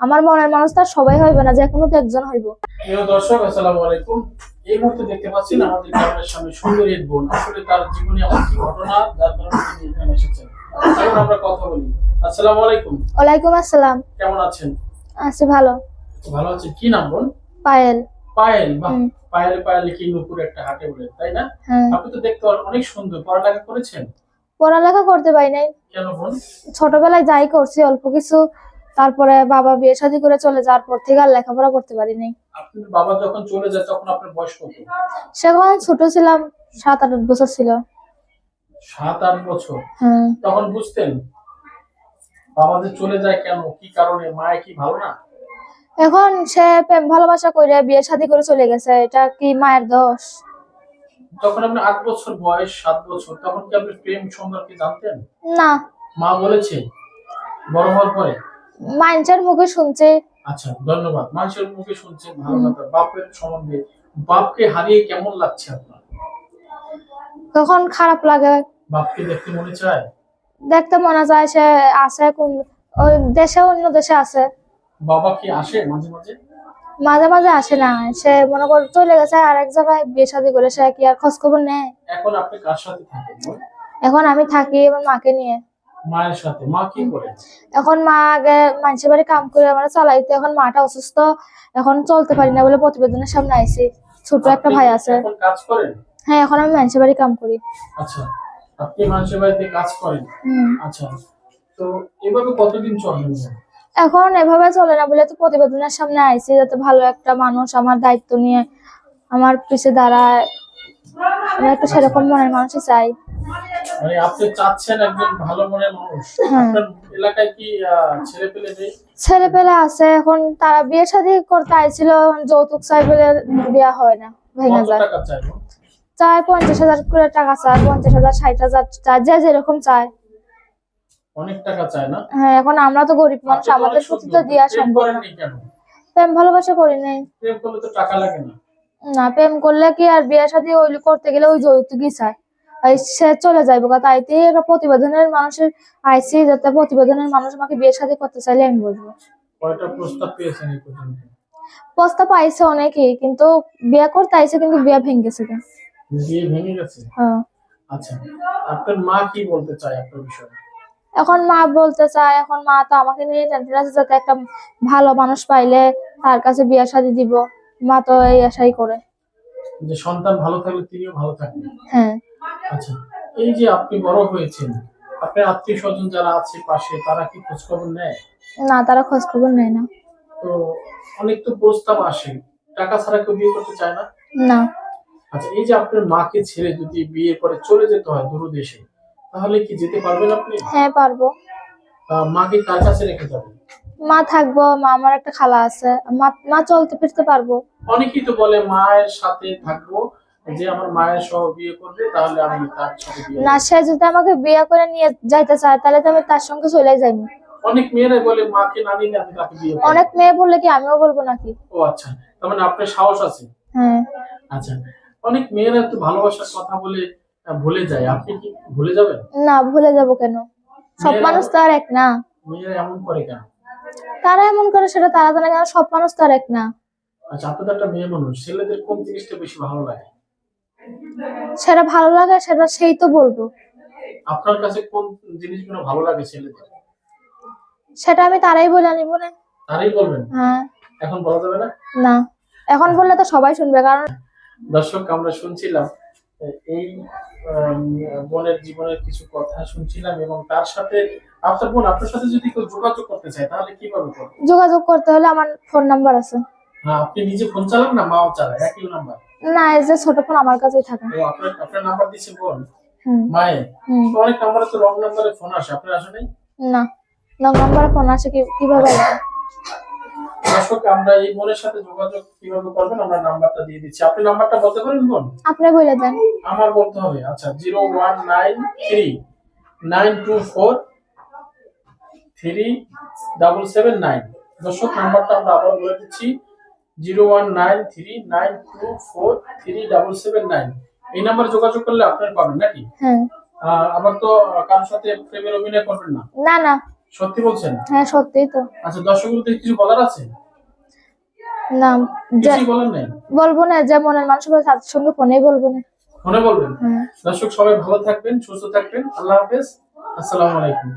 আমার মনের মানুষ তার সবাই হইবে না যে কোনো তো একজন হইব। প্রিয় দর্শক আসসালামু আলাইকুম। এই মুহূর্তে দেখতে পাচ্ছেন আমাদের ক্যামেরার সামনে সুন্দরী এক বোন। আসলে তার জীবনে এমন কি ঘটনা যার কারণে তিনি এখানে এসেছেন। এখন আমরা কথা বলি। আসসালামু আলাইকুম। ওয়ালাইকুম আসসালাম। কেমন আছেন? আছি ভালো। ভালো আছেন। কি নাম বোন? পায়েল। পায়েল বাহ! পায়েল পায়েল কি নুপুর একটা হাটে বলে তাই না? হ্যাঁ। আপনি তো দেখতে অনেক সুন্দর। পড়ালেখা করেছেন? পড়ালেখা করতে পারি নাই। কেন বোন? ছোটবেলায় যাই করছি অল্প কিছু তারপরে বাবা বিয়ে শাদী করে চলে যাওয়ার পর থেকে আর লেখাপড়া করতে পারি নাই আপনার বাবা যখন চলে যায় তখন আপনার বয়স কত? সেখন ছোট ছিলাম সাত আট বছর ছিল। সাত আট বছর? হ্যাঁ। তখন বুঝতেন বাবা যে চলে যায় কেন? কি কারণে? মায়ে কি ভালো না? এখন সে প্রেম ভালোবাসা করে বিয়ে শাদী করে চলে গেছে এটা কি মায়ের দোষ? যখন আট বছর বয়স সাত বছর তখন কি আপনি প্রেম সম্পর্কে জানতেন? না। মা বলেছে বড় হওয়ার পরে? মানুষের মুখে শুনছে। আচ্ছা ধন্যবাদ। মানুষের মুখে শুনছেন ভালো কথা। বাপের সম্বন্ধে বাপকে হারিয়ে কেমন লাগছে আপনার? তখন খারাপ লাগে। বাপকে দেখতে মনে চায়? দেখতে মনে যায় সে আছে কোন ওই দেশে অন্য দেশে আছে। বাবা কি আসে মাঝে মাঝে? মাঝে মাঝে আসে না। সে মনে কর চলে গেছে আর এক জায়গায় বিয়ে শাদী করে সে কি আর খোঁজ খবর নেয়? এখন আপনি কার সাথে থাকেন এখন আমি থাকি আমার মাকে নিয়ে। মায়ের সাথে। মা কি করে? এখন মা আগে মানুষের বাড়ি কাম করে আমার চালাইতে এখন মাটা অসুস্থ এখন চলতে পারি না বলে প্রতিবেদনের সামনে আইছি। ছোট একটা ভাই আছে। এখন কাজ করেন? হ্যাঁ এখন আমি মানুষের বাড়ি কাম করি। আচ্ছা আপনি মানুষের বাড়িতে কাজ করেন? আচ্ছা তো এভাবে কতদিন চলবেন এখন এভাবে চলে না বলে তো প্রতিবেদনের সামনে আইছি যাতে ভালো একটা মানুষ আমার দায়িত্ব নিয়ে আমার পিছে দাঁড়ায়। আমি একটা সেরকম মনের মানুষই চাই। মানে আপনি চাচ্ছেন একজন ভালো মনের মানুষ। হ্যাঁ। আপনার এলাকায় কি আহ, ছেলে পেলে নেই আছে এখন তারা বিয়ে শাদী করতে আইছিল যৌতুক চাই বলে বিয়া হয় না ভেঙে যায়। চায় পঞ্চাশ হাজার করে টাকা চায় পঞ্চাশ হাজার ষাট হাজার চায় যে যেরকম চায় অনেক টাকা চায় না? হ্যাঁ এখন আমরা তো গরিব মানুষ আমাদের প্রতি তো। দেওয়া প্রেম সম্ভব না। প্রেম ভালোবাসা করি নাই। প্রেম করলে তো টাকা লাগে না। না প্রেম করলে কি আর বিয়ে শাদী ওই করতে গেলে ওই যৌতুকই চায় সে চলে যাইব। কথা তাইতে একটা প্রতিবেদনের মানুষের আইসি যাতে প্রতিবেদনের মানুষ আমাকে বিয়ে শাদী করতে চাইলে আমি বলব প্রস্তাব আইছে অনেকেই কিন্তু বিয়ে করতে আইছে কিন্তু বিয়ে ভেঙে গেছে বিয়ে ভেঙে গেছে? হ্যাঁ। আচ্ছা আপনার মা কি বলতে চায় আপনার বিষয়ে? এখন মা বলতে চায় এখন মা তো আমাকে নিয়ে টেনশন আছে যাতে একটা ভালো মানুষ পাইলে তার কাছে বিয়ে শাদী দিব। মা তো এই আশাই করে। যে সন্তান ভালো থাকলে তিনিও ভালো থাকবেন। হ্যাঁ। আচ্ছা এই যে আপনি বড় হয়েছেন আপনার আত্মীয় স্বজন যারা আছে পাশে তারা কি খোঁজ খবর নেয়? না তারা খোঁজ খবর নেয় না। তো অনেক তো প্রস্তাব আসে টাকা ছাড়া কেউ বিয়ে করতে চায় না? না। আচ্ছা এই যে আপনার মাকে ছেড়ে যদি বিয়ে করে চলে যেতে হয় দূর দেশে তাহলে কি যেতে পারবেন আপনি? হ্যাঁ পারব। মাকে কার কাছে রেখে যাবেন? মা থাকব মা আমার একটা খালা আছে। মা মা চলতে ফিরতে পারব। অনেকেই তো বলে মায়ের সাথে থাকব যে আমার মায়ের সহ বিয়ে করবে তাহলে আমি তার সাথে বিয়ে না সে যদি আমাকে বিয়ে করে নিয়ে যাইতে চায় তাহলে তো আমি তার সঙ্গে চলে যাই অনেক বলে মাকে না নিলে আমি তাকে বিয়ে করব অনেক মেয়ে বললে কি আমিও বলব নাকি? ও আচ্ছা তার মানে আপনার সাহস আছে? হ্যাঁ। আচ্ছা অনেক মেয়েরা তো ভালোবাসার কথা বলে ভুলে যায়। আপনি কি ভুলে যাবেন? না ভুলে যাব কেন? সব মানুষ তো আর এক না। মেয়েরা এমন করে কেন? তারা এমন করে সেটা তারা জানে কেন? সব মানুষ তো আর এক না। আচ্ছা আপনি তো একটা মেয়ে মানুষ ছেলেদের কোন জিনিসটা বেশি ভালো লাগে? সেটা ভালো লাগে সেটা সেই তো বলব। আপনার কাছে কোন জিনিসগুলো ভালো লাগে ছেলেদের? সেটা আমি তারাই বলে নিব না তারই বলবেন? হ্যাঁ। এখন বলা যাবে না? না। এখন বললে তো সবাই শুনবে কারণ দর্শক আমরা শুনছিলাম এই বোনের জীবনের কিছু কথা শুনছিলাম এবং তার সাথে আপনার বোন আপনার সাথে যদি কেউ যোগাযোগ করতে চায় তাহলে কীভাবে করবে? যোগাযোগ করতে হলে আমার ফোন নাম্বার আছে। হ্যাঁ আপনি নিজে ফোন চালান না? মাও চালায় একই নাম্বার? না এই যে ছোট ফোন আমার কাছেই থাকে। ও আপনার আপনার নাম্বার দিচ্ছে বোন হুম। মায়ের? অনেক নাম্বারে তো রং নাম্বারে ফোন আসে আপনার আসে নাই? না লং নাম্বার ফোন কি কীভাবে? দর্শক আমরা এই বোনের সাথে যোগাযোগ কীভাবে করবেন আমরা নাম্বারটা দিয়ে দিচ্ছি। আপনি নাম্বারটা বলতে পারেন বোন আপনি বলে দেন। আমার বলতে হবে। আচ্ছা zero one nine three nine two four three double seven nine. দর্শক নাম্বারটা আমরা আবার বলে দিচ্ছি। Zero one nine three nine two four three double seven nine. এই নাম্বারে যোগাযোগ করলে আপনারা পাবেন নাকি? হ্যাঁ। আবার তো কারোর সাথে প্রেমের অভিনয় করবেন না। না না। সত্যি বলছেন? হ্যাঁ সত্যিই তো। আচ্ছা দর্শকদের কিছু বলার আছে? না যে কিছুই বলেন নাই? বলব না যে মনের মানুষ হবে সঙ্গে ফোনেই বলব না। মনে বলবেন? হ্যাঁ। দর্শক সবাই ভালো থাকবেন সুস্থ থাকবেন। আল্লাহ হাফেজ। আসসালামু আলাইকুম।